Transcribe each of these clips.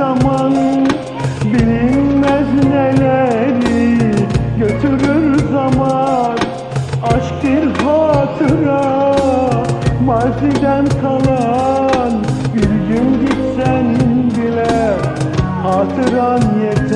zaman Bilinmez neleri götürür zaman. Aşk bir hatıra maziden kalan Bir gün gitsen bile hatıran yeter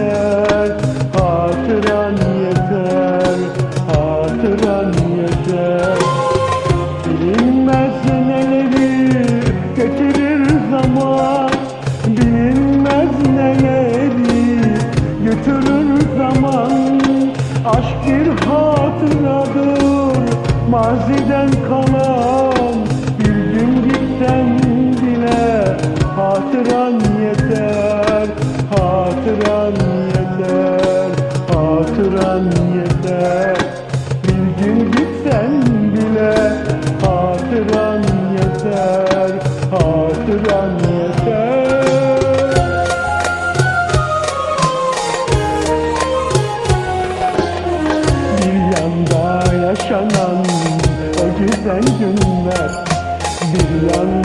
yanda